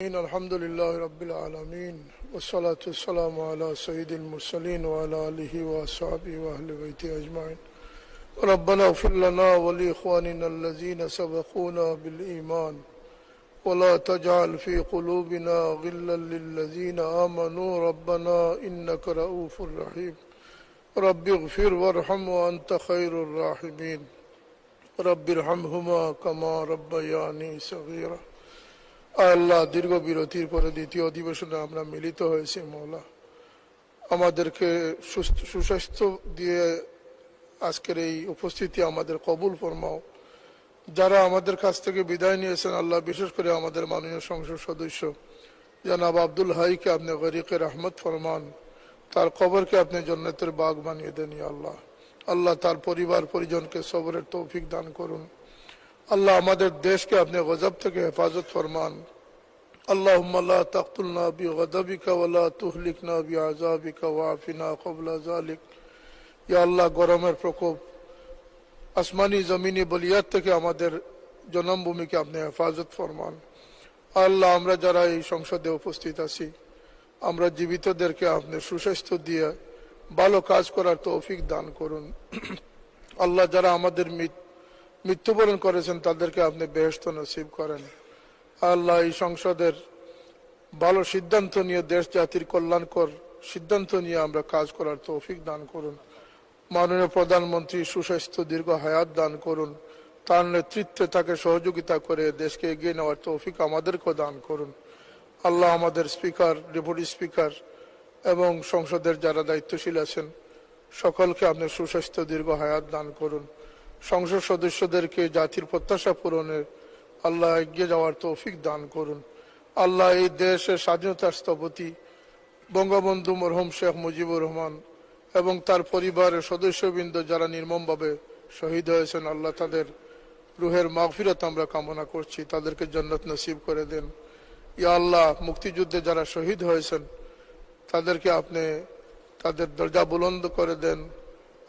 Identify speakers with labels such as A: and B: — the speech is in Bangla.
A: الحمد لله رب العالمين، والصلاة والسلام على سيد المرسلين وعلى آله وأصحابه وأهل بيته أجمعين. ربنا اغفر لنا ولإخواننا الذين سبقونا بالإيمان، ولا تجعل في قلوبنا غلا للذين آمنوا. ربنا إنك رؤوف رحيم. رب اغفر وارحم وأنت خير الراحمين. رب ارحمهما كما ربياني صغيرا. আল্লাহ দীর্ঘ বিরতির পরে দ্বিতীয় অধিবেশনে আমরা মিলিত হয়েছি, মৌলা। আমাদেরকে সুস্বাস্থ্য দিয়ে আজকের এই উপস্থিতি আমাদের কবুল ফরমাও। যারা আমাদের কাছ থেকে বিদায় নিয়েছেন, আল্লাহ বিশেষ করে আমাদের মাননীয় সংসদ সদস্য জনাব আব্দুল হাইকে আপনি গরিকে রহমত ফরমান, তার কবরকে আপনি জন্নতের বাগ বানিয়ে দেন আল্লাহ। আল্লাহ তার পরিবার পরিজনকে সবরের তৌফিক দান করুন। আল্লাহ আমাদের দেশকে আপনি গজব থেকে হেফাজত ফরমান اللهم لا تقتلنا بغضبك ولا تهلكنا بعذابك وعافنا قبل ذلك ইয়া আল্লাহ গরমের প্রকোপ আসমানি জমিনি বলিয়াত থেকে আমাদের জন্মভূমিকে আপনি হেফাজত ফরমান আল্লাহ আমরা যারা এই সংসদে উপস্থিত আছি আমরা জীবিতদেরকে আপনি সুস্বাস্থ্য দিয়ে ভালো কাজ করার তৌফিক দান করুন আল্লাহ যারা আমাদের মৃত- মৃত্যুবরণ করেছেন, তাদেরকে আপনি বেহস্ত নসিব করেন। আল্লাহ এই সংসদের ভালো সিদ্ধান্ত নিয়ে দেশ জাতির কল্যাণকর সিদ্ধান্ত নিয়ে আমরা কাজ করার তৌফিক দান করুন। মাননীয় প্রধানমন্ত্রী সুস্বাস্থ্য দীর্ঘ হায়াত দান করুন। তার নেতৃত্বে তাকে সহযোগিতা করে দেশকে এগিয়ে নেওয়ার তৌফিক আমাদেরকেও দান করুন। আল্লাহ আমাদের স্পিকার, ডেপুটি স্পিকার এবং সংসদের যারা দায়িত্বশীল আছেন, সকলকে আপনি সুস্বাস্থ্য দীর্ঘ হায়াত দান করুন। সংসদ সদস্যদেরকে জাতির প্রত্যাশা পূরণের আল্লাহ এগিয়ে যাওয়ার তৌফিক দান করুন। আল্লাহ এই দেশের স্বাধীনতার স্থপতি বঙ্গবন্ধু মরহম শেখ মুজিবুর রহমান এবং তার পরিবারের সদস্যবৃন্দ যারা নির্মমভাবে শহীদ হয়েছেন, আল্লাহ তাদের রুহের মাগফিরত আমরা কামনা করছি। তাদেরকে জন্নত নসিব করে দেন। ইয়া আল্লাহ, মুক্তিযুদ্ধে যারা শহীদ হয়েছেন, তাদেরকে আপনি তাদের দরজা বুলন্দ করে দেন।